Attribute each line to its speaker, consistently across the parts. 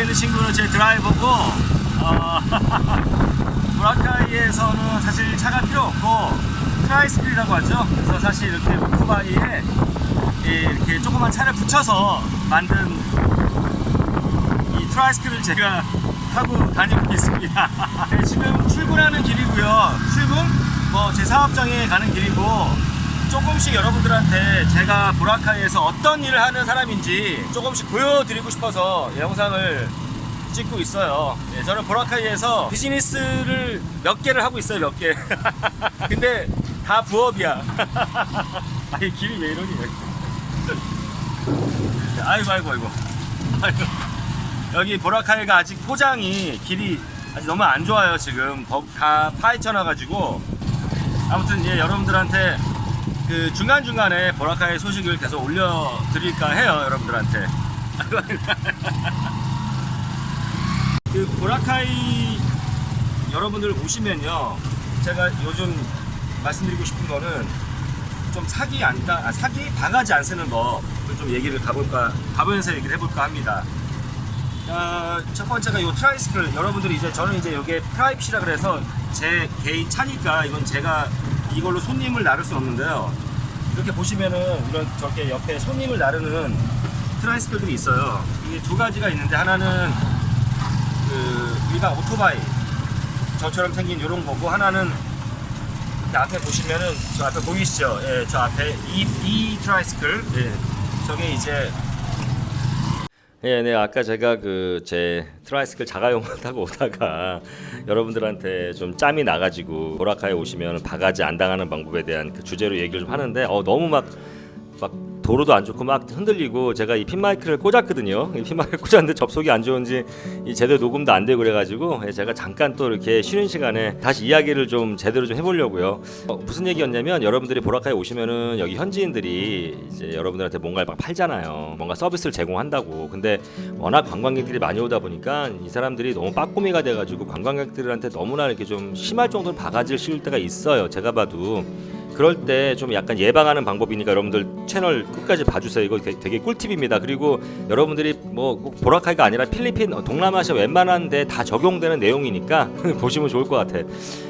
Speaker 1: 있는 친구는 제 드라이버고 어, 보라카이에서는 사실 차가 필요 없고 트라이스킬이라고 하죠. 그래서 사실 이렇게 오토바이에 이 이렇게 조그만 차를 붙여서 만든 이 트라이스킬을 제가 타고 다니고 있습니다. 네, 지금 출근하는 길이고요. 출근 뭐 제 사업장에 가는 길이고 조금씩 여러분들한테 제가 보라카이에서 어떤 일을 하는 사람인지 조금씩 보여드리고 싶어서 영상을 찍고 있어요. 예, 저는 보라카이에서 비즈니스를 몇 개를 하고 있어요, 몇 개. 근데 다 부업이야. 아니 길이 왜 이러니? 아이고 아이고 아이고. 여기 보라카이가 아직 포장이 길이 아직 너무 안 좋아요 지금 버- 다 파헤쳐놔가지고 아무튼 예 여러분들한테 그 중간 중간에 보라카이 소식을 계속 올려드릴까 해요 여러분들한테. 그 보라카이 여러분들 오시면요 제가 요즘 말씀드리고 싶은 거는 좀 사기 안 다, 아, 사기 바가지 안 쓰는 법을 좀 얘기를 가볼까 가보면서 얘기를 해볼까 합니다. 어, 첫 번째가 요 트라이스클 여러분들이 이제 저는 이제 이게 프라이빗이라 그래서 제 개인 차니까 이건 제가 이걸로 손님을 나를 수 없는데요. 이렇게 보시면은 이런 저렇게 옆에 손님을 나르는 트라이스클들이 있어요. 이게 두 가지가 있는데 하나는 그 일반 오토바이 저처럼 생긴 이런 거고 하나는 앞에 보시면은 저 앞에 보이시죠? 예, 저 앞에 이, 이 트라이스클 예, 저게 이제 예, 네, 아까 제가 그 제 트라이스클 자가용을 타고 오다가 여러분들한테 좀 짬이 나가지고 보라카에 오시면 바가지 안 당하는 방법에 대한 그 주제로 얘기를 좀 하는데 어 너무 막 막 도로도 안 좋고 막 흔들리고 제가 이 핀 마이크를 꽂았거든요. 이 핀 마이크 꽂았는데 접속이 안 좋은지 이 제대로 녹음도 안 되고 그래가지고 예, 제가 잠깐 또 이렇게 쉬는 시간에 다시 이야기를 좀 제대로 좀 해보려고요. 어, 무슨 얘기였냐면 여러분들이 보라카에 오시면은 여기 현지인들이 이제 여러분들한테 뭔가를 막 팔잖아요. 뭔가 서비스를 제공한다고. 근데 워낙 관광객들이 많이 오다 보니까 이 사람들이 너무 빠꾸미가 돼가지고 관광객들한테 너무나 이렇게 좀 심할 정도로 바가지를 씌울 때가 있어요. 제가 봐도. 그럴 때 좀 약간 예방하는 방법이니까 여러분들 채널 끝까지 봐주세요. 이거 되게, 꿀팁입니다. 그리고 여러분들이 뭐꼭 보라카이가 아니라 필리핀, 어, 동남아시아 웬만한 데 다 적용되는 내용이니까 보시면 좋을 것 같아.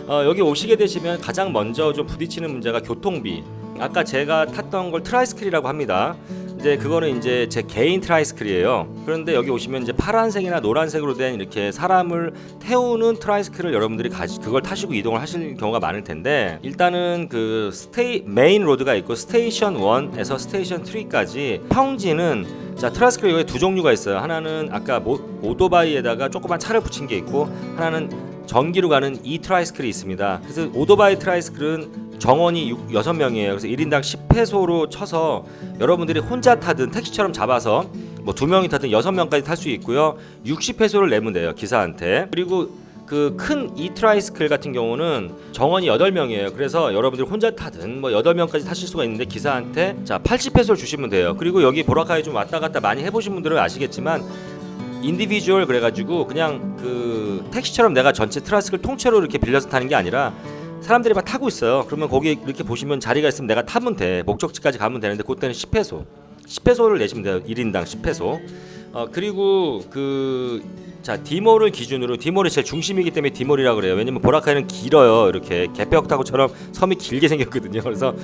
Speaker 1: 어, 여기 오시게 되시면 가장 먼저 좀 부딪히는 문제가 교통비. 아까 제가 탔던 걸 트라이스클이라고 합니다. 이제 그거는 이제 제 개인 트라이스클이에요. 그런데 여기 오시면 이제 파란색이나 노란색으로 된 이렇게 사람을 태우는 트라이스클을 여러분들이 가지 그걸 타시고 이동을 하실 경우가 많을 텐데 일단은 그 스테이 메인 로드가 있고 스테이션 1에서 스테이션 3까지 평지는 자 트라이스클 여기 두 종류가 있어요. 하나는 아까 모, 오토바이에다가 조그만 차를 붙인 게 있고 하나는 전기로 가는 이 트라이스클이 있습니다. 그래서 오토바이 트라이스클은 정원이 6, 6명이에요. 그래서 1인당 10페소로 쳐서 여러분들이 혼자 타든 택시처럼 잡아서 뭐두 명이 타든 여섯 명까지 탈 수 있고요. 60페소를 내면 돼요. 기사한테. 그리고 그 큰 이 트라이스클 같은 경우는 정원이 8명이에요. 그래서 여러분들이 혼자 타든 뭐 8명까지 타실 수가 있는데 기사한테 자, 80페소를 주시면 돼요. 그리고 여기 보라카이 좀 왔다 갔다 많이 해 보신 분들은 아시겠지만 인디비주얼 그래가지고 그냥 그 택시처럼 내가 전체 트라이스클 통째로 이렇게 빌려서 타는 게 아니라 사람들이 막 타고 있어요. 그러면 거기 이렇게 보시면 자리가 있으면 내가 타면 돼. 목적지까지 가면 되는데 그때는 10페소. 10페소를 내시면 돼요. 1인당 10페소. 어 그리고 그 자, 디몰을 기준으로 디몰이 제일 중심이기 때문에 디몰이라 그래요. 왜냐면 보라카이는 길어요. 이렇게 개벽 타고처럼 섬이 길게 생겼거든요. 그래서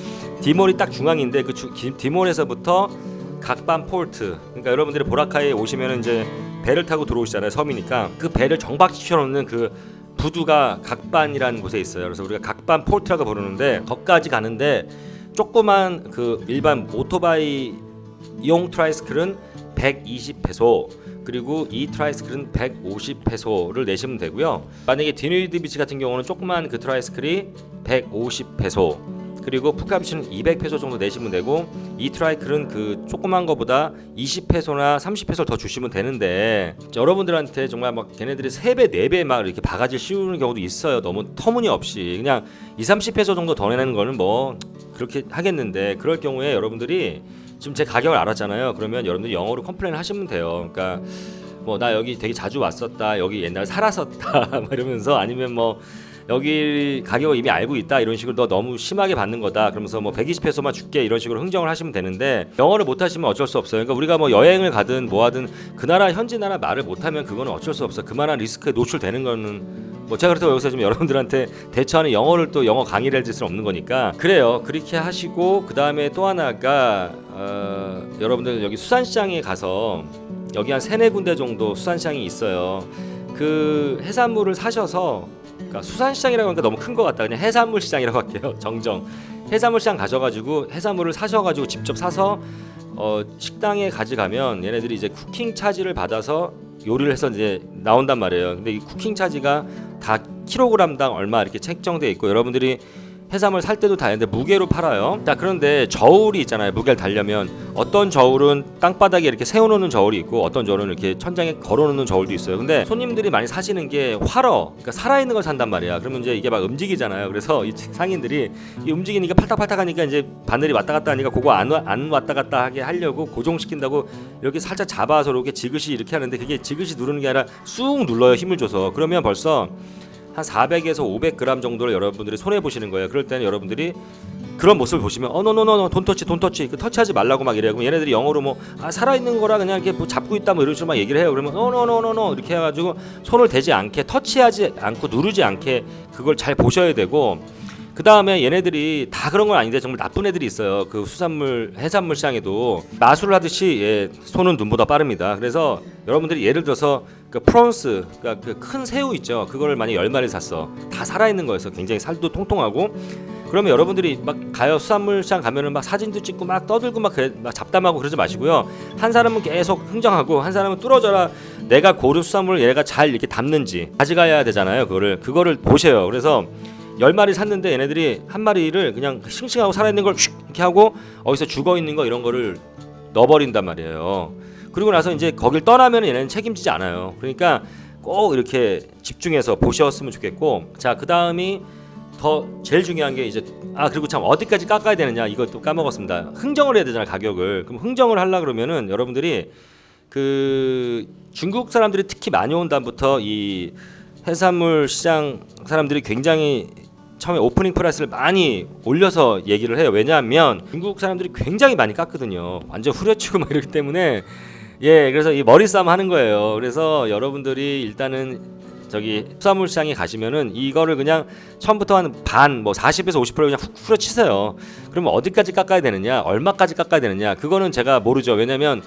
Speaker 1: 디몰이 딱 중앙인데 그 주, 기- 디몰에서부터 각반 폴트. 그러니까 여러분들이 보라카이에 오시면 이제 배를 타고 들어오시잖아요. 섬이니까 그 배를 정박시켜 놓는 그 부두가 각반이라는 곳에 있어요. 그래서 우리가 각반 폴트라고 부르는데 거기까지 가는데 조그만 그 일반 오토바이용 트라이스클은 120페소 그리고 이 트라이스클은 150페소를 내시면 되고요. 만약에 디누이드 비치 같은 경우는 조그만 그 트라이스클이 150페소 그리고 푸카비치는 200페소 정도 내시면 되고 이 트라이클은 그 조그만 거보다 20페소나 30페소를 더 주시면 되는데 여러분들한테 정말 막 걔네들이 3배 4배 막 이렇게 바가지 씌우는 경우도 있어요. 너무 터무니없이. 그냥 2, 30페소 정도 더 내는 거는 뭐 그렇게 하겠는데 그럴 경우에 여러분들이 지금 제 가격을 알았잖아요. 그러면 여러분들이 영어로 컴플레인 하시면 돼요. 그러니까 뭐 나 여기 되게 자주 왔었다 여기 옛날에 살았었다 막 이러면서 아니면 뭐
Speaker 2: 여기 가격을 이미 알고 있다 이런 식으로 너 너무 심하게 받는 거다 그러면서 뭐 120페소만 줄게 이런 식으로 흥정을 하시면 되는데 영어를 못 하시면 어쩔 수 없어요. 그러니까 우리가 뭐 여행을 가든 뭐 하든 그 나라 현지 나라 말을 못 하면 그거는 어쩔 수 없어. 그만한 리스크에 노출되는 거는 뭐 제가 그렇다고 여기서 좀 여러분들한테 대처하는 영어를 또 영어 강의를 해줄 수는 없는 거니까 그래요 그렇게 하시고 그 다음에 또 하나가 어, 여러분들 여기 수산시장에 가서 여기 한 세네 군데 정도 수산시장이 있어요 그 해산물을 사셔서 그러니까 수산시장이라고 하니까 너무 큰 것 같다. 그냥 해산물 시장이라고 할게요. 정정. 해산물 시장 가셔가지고 해산물을 사셔가지고 직접 사서 어, 식당에 가져가면 얘네들이 이제 쿠킹 차지를 받아서 요리를 해서 이제 나온단 말이에요. 근데 이 쿠킹 차지가 다 킬로그램당 얼마 이렇게 책정돼 있고 여러분들이 해산물 살 때도 다 있는데 무게로 팔아요. 자 그런데 저울이 있잖아요. 무게를 달려면 어떤 저울은 땅바닥에 이렇게 세워놓는 저울이 있고 어떤 저울은 이렇게 천장에 걸어놓는 저울도 있어요. 근데 손님들이 많이 사시는 게 활어, 그러니까 살아있는 걸 산단 말이야. 그러면 이제 이게 막 움직이잖아요. 그래서 이 상인들이 이 움직이니까 팔딱팔딱하니까 이제 바늘이 왔다 갔다 하니까 그거 안, 와- 안 왔다 갔다 하게 하려고 고정시킨다고 이렇게 살짝 잡아서 이렇게 지그시 이렇게 하는데 그게 지그시 누르는 게 아니라 쑥 눌러요 힘을 줘서 그러면 벌써 한 400에서 500g 정도를 여러분들이 손해 보시는 거예요. 그럴 때는 여러분들이 그런 모습을 보시면 어 노노노노 돈 터치 돈 터치 그 터치하지 말라고 막 이래요. 얘네들이 영어로 뭐 아, 살아 있는 거라 그냥 이렇게 뭐 잡고 있다 뭐 이런 식으로 막 얘기를 해요. 그러면 노노노노노 이렇게 해가지고 손을 대지 않게 터치하지 않고 누르지 않게 그걸 잘 보셔야 되고 그 다음에 얘네들이 다 그런 건 아닌데 정말 나쁜 애들이 있어요. 그 수산물 해산물 시장에도 마술을 하듯이 예, 손은 눈보다 빠릅니다. 그래서 여러분들이 예를 들어서 그 프랑스 그러니까 그 큰 새우 있죠. 그거를 만약 열 마리 샀어. 다 살아 있는 거여서 굉장히 살도 통통하고 그러면 여러분들이 막 가요 수산물 시장 가면은 막 사진도 찍고 막 떠들고 막, 그래, 막 잡담하고 그러지 마시고요. 한 사람은 계속 흥정하고 한 사람은 뚫어져라 내가 고른 수산물을 얘가 잘 이렇게 담는지 가져가야 되잖아요. 그거를 그거를 보셔요. 그래서 열 마리 샀는데 얘네들이 한 마리를 그냥 싱싱하고 살아있는 걸 슉 이렇게 하고 어디서 죽어 있는 거 이런 거를 넣어버린단 말이에요. 그리고 나서 이제 거길 떠나면 얘네는 책임지지 않아요. 그러니까 꼭 이렇게 집중해서 보셨으면 좋겠고 자 그 다음이 더 제일 중요한 게 이제 아 그리고 참 어디까지 깎아야 되느냐 이것도 까먹었습니다. 흥정을 해야 되잖아요 가격을. 그럼 흥정을 하려 그러면은 여러분들이 그 중국 사람들이 특히 많이 온 다음부터 이 해산물 시장 사람들이 굉장히 처음에 오프닝 프라이스를 많이 올려서 얘기를 해요. 왜냐하면 중국 사람들이 굉장히 많이 깎거든요. 완전 후려치고 막 이러기 때문에 예, 그래서 이 머리 싸움 하는 거예요. 그래서 여러분들이 일단은 저기 수산물 시장에 가시면은 이거를 그냥 처음부터 한 반 뭐 40에서 50% 그냥 훅 후려치세요. 그러면 어디까지 깎아야 되느냐, 얼마까지 깎아야 되느냐, 그거는 제가 모르죠. 왜냐면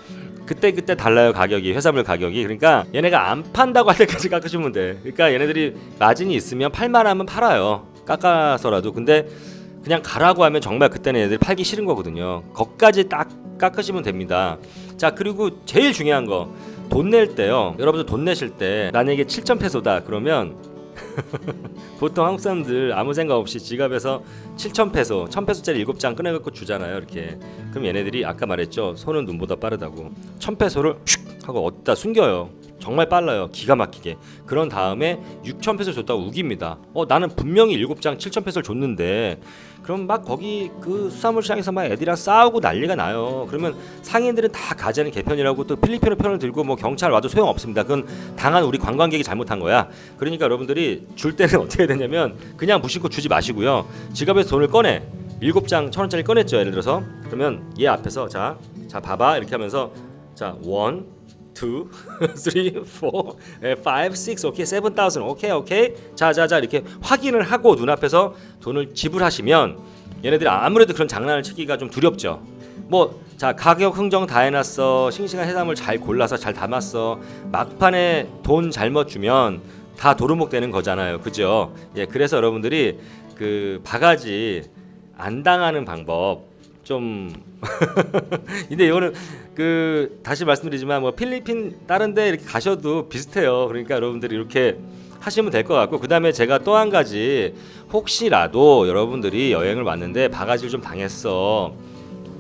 Speaker 2: 그때 그때 달라요 가격이. 회사물 가격이. 그러니까 얘네가 안 판다고 할 때까지 깎으시면 돼. 그러니까 얘네들이 마진이 있으면 팔만하면 팔아요. 깎아서라도. 근데 그냥 가라고 하면 정말 그때는 얘네들이 팔기 싫은 거거든요. 거기까지 딱 깎으시면 됩니다 자 그리고 제일 중요한 거 돈 낼 때요 여러분들 돈 내실 때 만약에 7천 페소다 그러면 보통 한국 사람들 아무 생각 없이 지갑에서 7천 페소, 1천 페소짜리 7장 꺼내 갖고 주잖아요. 이렇게. 그럼 얘네들이 아까 말했죠. 손은 눈보다 빠르다고. 1천 페소를 슉 하고 어디다 숨겨요. 정말 빨라요. 기가 막히게. 그런 다음에 6천 페소 줬다고 우깁니다. 어 나는 분명히 7장 7천 페소를 줬는데 그럼 막 거기 그 수산물 시장에서 막 애들이랑 싸우고 난리가 나요. 그러면 상인들은 다 가자는 개편이라고 또 필리핀의 편을 들고 뭐 경찰 와도 소용 없습니다. 그건 당한 우리 관광객이 잘못한 거야. 그러니까 여러분들이 줄 때는 어떻게 되냐면 그냥 무심코 주지 마시고요. 지갑에서 돈을 꺼내. 일곱 장천 원짜리 꺼냈죠. 예를 들어서 그러면 얘 앞에서 자, 자 봐봐 이렇게 하면서 자 원, two, three, four, 예, five, six, 오케이, seven thousand, 오케이, 오케이. 자, 자, 자 이렇게 확인을 하고 눈앞에서 돈을 지불하시면 얘네들이 아무래도 그런 장난을 치기가 좀 두렵죠. 뭐, 자 가격 흥정 다 해놨어, 싱싱한 해산물 잘 골라서 잘 담았어. 막판에 돈 잘못 주면 다 도루묵 되는 거잖아요, 그죠? 예, 그래서 여러분들이 그 바가지 안 당하는 방법 좀 근데 이거는 그 다시 말씀드리지만 뭐 필리핀 다른데 이렇게 가셔도 비슷해요. 그러니까 여러분들이 이렇게 하시면 될 것 같고 그 다음에 제가 또 한 가지 혹시라도 여러분들이 여행을 왔는데 바가지를 좀 당했어.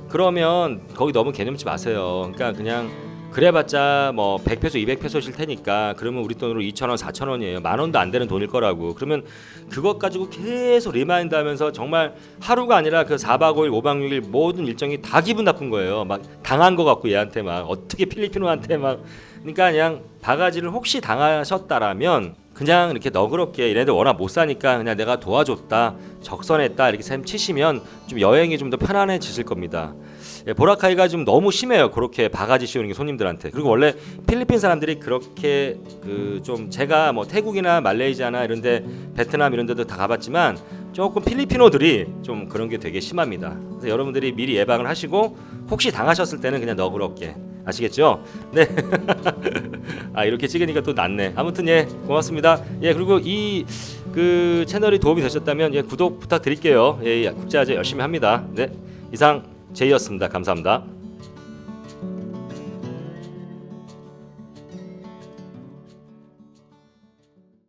Speaker 2: 그러면 거기 너무 개념치 마세요. 그러니까 그냥 그래봤자 뭐 100페소, 200페소실 테니까 그러면 우리 돈으로 2,000원, 4,000원이에요. 만 원도 안 되는 돈일 거라고. 그러면 그것 가지고 계속 리마인드 하면서 정말 하루가 아니라 그 4박 5일, 5박 6일 모든 일정이 다 기분 나쁜 거예요. 막 당한 거 같고 얘한테 막 어떻게 필리핀어한테 막 그러니까 그냥 바가지를 혹시 당하셨다라면 그냥 이렇게 너그럽게 얘네들 워낙 못 사니까 그냥 내가 도와줬다 적선했다 이렇게 셈 치시면 좀 여행이 좀 더 편안해지실 겁니다. 예, 보라카이가 좀 너무 심해요. 그렇게 바가지 씌우는 게 손님들한테. 그리고 원래 필리핀 사람들이 그렇게 그 좀 제가 뭐 태국이나 말레이시아나 이런데 베트남 이런 데도 다 가봤지만 조금 필리핀어들이 좀 그런 게 되게 심합니다. 그래서 여러분들이 미리 예방을 하시고 혹시 당하셨을 때는 그냥 너그럽게 아시겠죠? 네. 아 이렇게 찍으니까 또 낫네. 아무튼 예 고맙습니다. 예 그리고 이 그 채널이 도움이 되셨다면 예 구독 부탁드릴게요. 예 국제화제 열심히 합니다. 네 이상 제이였습니다. 감사합니다.